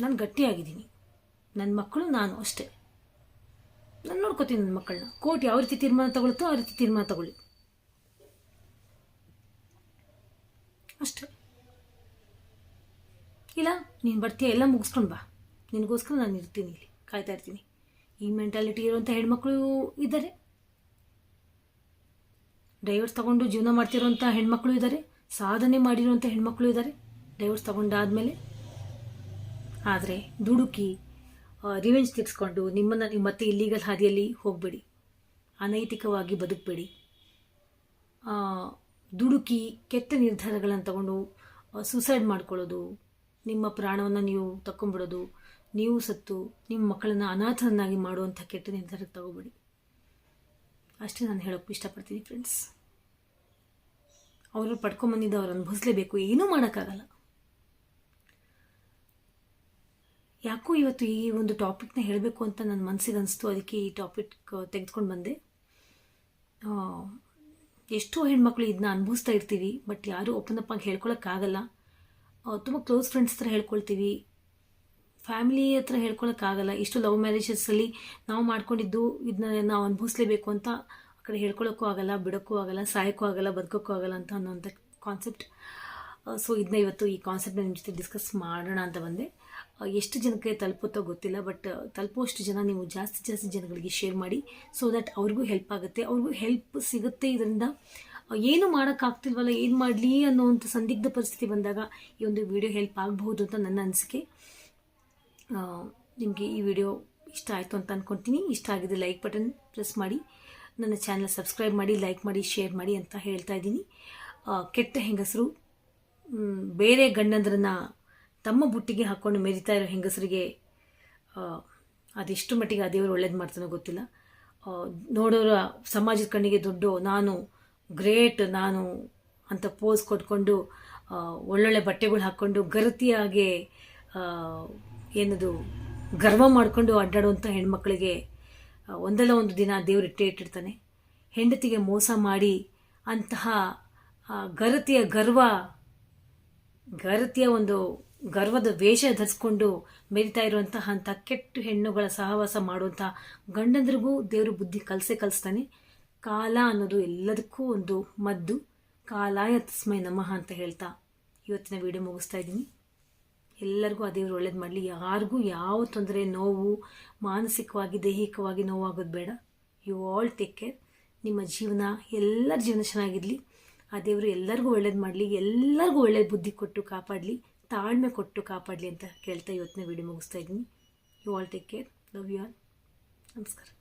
ನಾನು ಗಟ್ಟಿಯಾಗಿದ್ದೀನಿ. ನನ್ನ ಮಕ್ಕಳು ನಾನು ಅಷ್ಟೇ. ನಾನು ನೋಡ್ಕೋತೀನಿ ನನ್ನ ಮಕ್ಕಳನ್ನ ಕೋರ್ಟ್ ಯಾವ ರೀತಿ ತೀರ್ಮಾನ ತಗೊಳುತ್ತೋ ಆ ರೀತಿ ತೀರ್ಮಾನ ತಗೊಳ್ಳಿ. ಅಷ್ಟೆ. ಇಲ್ಲ, ನೀನು ಬರ್ತೀಯ, ಎಲ್ಲ ಮುಗಿಸ್ಕೊಂಡು ಬಾ. ನಿನಗೋಸ್ಕರ ನಾನು ಇರ್ತೀನಿ ಇಲ್ಲಿ, ಕಾಯ್ತಾ ಇರ್ತೀನಿ. ಈ ಮೆಂಟಾಲಿಟಿ ಇರುವಂಥ ಹೆಣ್ಮಕ್ಳು ಇದ್ದಾರೆ ಡೈವರ್ಸ್ ತಗೊಂಡು ಜೀವನ ಮಾಡ್ತಿರೋಂಥ ಹೆಣ್ಮಕ್ಳು ಇದ್ದಾರೆ ಸಾಧನೆ ಮಾಡಿರುವಂಥ ಹೆಣ್ಮಕ್ಳು ಇದ್ದಾರೆ ಡೈವರ್ಸ್ ತಗೊಂಡಾದ್ಮೇಲೆ. ಆದರೆ, ದುಡುಕಿ ರಿವೆಂಜ್ ತೀರಿಸ್ಕೊಂಡು ನಿಮ್ಮನ್ನು ನೀವು ಮತ್ತೆ ಇಲ್ಲೀಗಲ್ ಹಾದಿಯಲ್ಲಿ ಹೋಗಬೇಡಿ. ಅನೈತಿಕವಾಗಿ ಬದುಕಬೇಡಿ. ದುಡುಕಿ ಕೆಟ್ಟ ನಿರ್ಧಾರಗಳನ್ನು ತಗೊಂಡು ಸೂಸೈಡ್ ಮಾಡ್ಕೊಳ್ಳೋದು, ನಿಮ್ಮ ಪ್ರಾಣವನ್ನು ನೀವು ತಗೊಂಡ್ಬಿಡೋದು ನೀವು ಸತ್ತು ನಿಮ್ಮ ಮಕ್ಕಳನ್ನು ಅನಾಥರನ್ನಾಗಿ ಮಾಡುವಂಥ ಕೆಟ್ಟ ನಿರ್ಧಾರ ತಗೋಬೇಡಿ. ಅಷ್ಟೇ ನಾನು ಹೇಳೋಕ್ಕೆ ಇಷ್ಟಪಡ್ತೀನಿ ಫ್ರೆಂಡ್ಸ್ ಅವರು ಪಡ್ಕೊಂಬಂದಿದ್ದು ಅವ್ರು ಅನುಭವಿಸ್ಲೇಬೇಕು. ಏನೂ ಮಾಡೋಕ್ಕಾಗಲ್ಲ. ಯಾಕೋ ಇವತ್ತು ಈ ಒಂದು ಟಾಪಿಕ್ನ ಹೇಳಬೇಕು ಅಂತ ನನ್ನ ಮನಸ್ಸಿಗೆ ಅನಿಸ್ತು. ಅದಕ್ಕೆ ಈ ಟಾಪಿಕ್ ತೆಗೆದುಕೊಂಡು ಬಂದೆ. ಎಷ್ಟೋ ಹೆಣ್ಮಕ್ಳು ಇದನ್ನ ಅನುಭವಿಸ್ತಾ ಇರ್ತೀವಿ, ಬಟ್ ಯಾರೂ ಓಪನ್ ಅಪ್ ಆಗಿ ಹೇಳ್ಕೊಳಕ್ಕಾಗಲ್ಲ ತುಂಬ ಕ್ಲೋಸ್ ಫ್ರೆಂಡ್ಸ್ ಹತ್ರ ಹೇಳ್ಕೊಳ್ತೀವಿ. ಫ್ಯಾಮಿಲಿ ಹತ್ರ ಹೇಳ್ಕೊಳಕ್ಕಾಗಲ್ಲ ಇಷ್ಟು ಲವ್ ಮ್ಯಾರೇಜಸ್ಸಲ್ಲಿ ನಾವು ಮಾಡ್ಕೊಂಡಿದ್ದು ಇದನ್ನ ನಾವು ಅನುಭವಿಸ್ಲೇಬೇಕು ಅಂತ ಆ ಕಡೆ ಹೇಳ್ಕೊಳಕ್ಕೂ ಆಗಲ್ಲ, ಬಿಡೋಕ್ಕೂ ಆಗಲ್ಲ, ಸಾಯೋಕ್ಕೂ ಆಗಲ್ಲ, ಬದುಕೋಕ್ಕೂ ಆಗಲ್ಲ ಅಂತ ಅನ್ನೋಂಥ ಕಾನ್ಸೆಪ್ಟ್ ಸೊ ಇದನ್ನ ಇವತ್ತು ಈ ಕಾನ್ಸೆಪ್ಟ್ನ ನಿಮ್ಮ ಜೊತೆ ಡಿಸ್ಕಸ್ ಮಾಡೋಣ ಅಂತ ಬಂದೆ. ಎಷ್ಟು ಜನಕ್ಕೆ ತಲುಪುತ್ತೋ ಗೊತ್ತಿಲ್ಲ ಬಟ್ ತಲುಪುವಷ್ಟು ಜನ ನೀವು ಜಾಸ್ತಿ ಜಾಸ್ತಿ ಜನಗಳಿಗೆ ಶೇರ್ ಮಾಡಿ ಸೊ ದಟ್ ಅವ್ರಿಗೂ ಹೆಲ್ಪ್ ಆಗುತ್ತೆ. ಅವ್ರಿಗೂ ಹೆಲ್ಪ್ ಸಿಗುತ್ತೆ ಇದರಿಂದ. ಏನು ಮಾಡೋಕ್ಕಾಗ್ತಿಲ್ವಲ್ಲ ಏನು ಮಾಡಲಿ ಅನ್ನೋವಂಥ ಸಂದಿಗ್ಧ ಪರಿಸ್ಥಿತಿ ಬಂದಾಗ ಈ ಒಂದು ವಿಡಿಯೋ ಹೆಲ್ಪ್ ಆಗಬಹುದು ಅಂತ ನನ್ನ ಅನಿಸಿಕೆ. ನಿಮಗೆ ಈ ವಿಡಿಯೋ ಇಷ್ಟ ಆಯಿತು ಅಂತ ಅಂದ್ಕೊತೀನಿ ಇಷ್ಟ ಆಗಿದೆ ಲೈಕ್ ಬಟನ್ ಪ್ರೆಸ್ ಮಾಡಿ. ನನ್ನ ಚಾನಲ್ ಸಬ್ಸ್ಕ್ರೈಬ್ ಮಾಡಿ ಲೈಕ್ ಮಾಡಿ ಶೇರ್ ಮಾಡಿ ಅಂತ ಹೇಳ್ತಾ ಇದ್ದೀನಿ. ಕೆಟ್ಟ ಹೆಂಗಸರು ಬೇರೆ ಗಂಡಂದ್ರನ್ನ ತಮ್ಮ ಬುಟ್ಟಿಗೆ ಹಾಕ್ಕೊಂಡು ಮೆರಿತಾ ಇರೋ ಹೆಂಗಸರಿಗೆ ಅದೆಷ್ಟು ಮಟ್ಟಿಗೆ ಆ ದೇವರು ಒಳ್ಳೇದು ಮಾಡ್ತಾನೋ ಗೊತ್ತಿಲ್ಲ. ನೋಡೋರ ಸಮಾಜದ ಕಣ್ಣಿಗೆ ದೊಡ್ಡ, ನಾನು ಗ್ರೇಟ್, ನಾನು ಅಂತ ಪೋಸ್ ಕೊಟ್ಕೊಂಡು ಒಳ್ಳೊಳ್ಳೆ ಬಟ್ಟೆಗಳು ಹಾಕ್ಕೊಂಡು ಗರತಿಯಾಗೆ ಏನದು, ಗರ್ವ ಮಾಡಿಕೊಂಡು ಅಡ್ಡಾಡುವಂಥ ಹೆಣ್ಮಕ್ಳಿಗೆ ಒಂದಲ್ಲ ಒಂದು ದಿನ ದೇವರು ಇಟ್ಟೇ ಇಟ್ಟಿರ್ತಾನೆ. ಹೆಂಡತಿಗೆ ಮೋಸ ಮಾಡಿ ಅಂತಹ ಗರತಿಯ ಗರ್ವ, ಗರತಿಯ ಒಂದು ಗರ್ವದ ವೇಷ ಧರಿಸ್ಕೊಂಡು ಮೆರಿತಾ ಇರುವಂತಹ ಅಂಥ ಕೆಟ್ಟ ಹೆಣ್ಣುಗಳ ಸಹವಾಸ ಮಾಡುವಂಥ ಗಂಡಂದ್ರಿಗೂ ದೇವರು ಬುದ್ಧಿ ಕಲಸೆ ಕಲಿಸ್ತಾನೆ. ಕಾಲ ಅನ್ನೋದು ಎಲ್ಲದಕ್ಕೂ ಒಂದು ಮದ್ದು. ಕಾಲಾಯ ತಸ್ಮೈ ನಮಃ ಅಂತ ಹೇಳ್ತಾ ಇವತ್ತಿನ ವಿಡಿಯೋ ಮುಗಿಸ್ತಾ ಇದ್ದೀನಿ. ಎಲ್ಲರಿಗೂ ಆ ದೇವರು ಒಳ್ಳೇದು ಮಾಡಲಿ. ಯಾರಿಗೂ ಯಾವ ತೊಂದರೆ, ನೋವು, ಮಾನಸಿಕವಾಗಿ, ದೈಹಿಕವಾಗಿ ನೋವಾಗೋದು ಬೇಡ. ಯು ಆಲ್ ಟೇಕ್ ಕೇರ್ ನಿಮ್ಮ ಜೀವನ, ಎಲ್ಲರ ಜೀವನ ಚೆನ್ನಾಗಿರಲಿ. ಆ ದೇವರು ಎಲ್ಲರಿಗೂ ಒಳ್ಳೇದು ಮಾಡಲಿ. ಎಲ್ಲರಿಗೂ ಒಳ್ಳೆಯ ಬುದ್ಧಿ ಕೊಟ್ಟು ಕಾಪಾಡಲಿ. ತಾಳ್ಮೆ ಕೊಟ್ಟು ಕಾಪಾಡಲಿ ಅಂತ ಕೇಳ್ತಾ ಇವತ್ತಿನ ವಿಡಿಯೋ ಮುಗಿಸ್ತಾ ಇದ್ದೀನಿ. You all take care love you all ನಮಸ್ಕಾರ.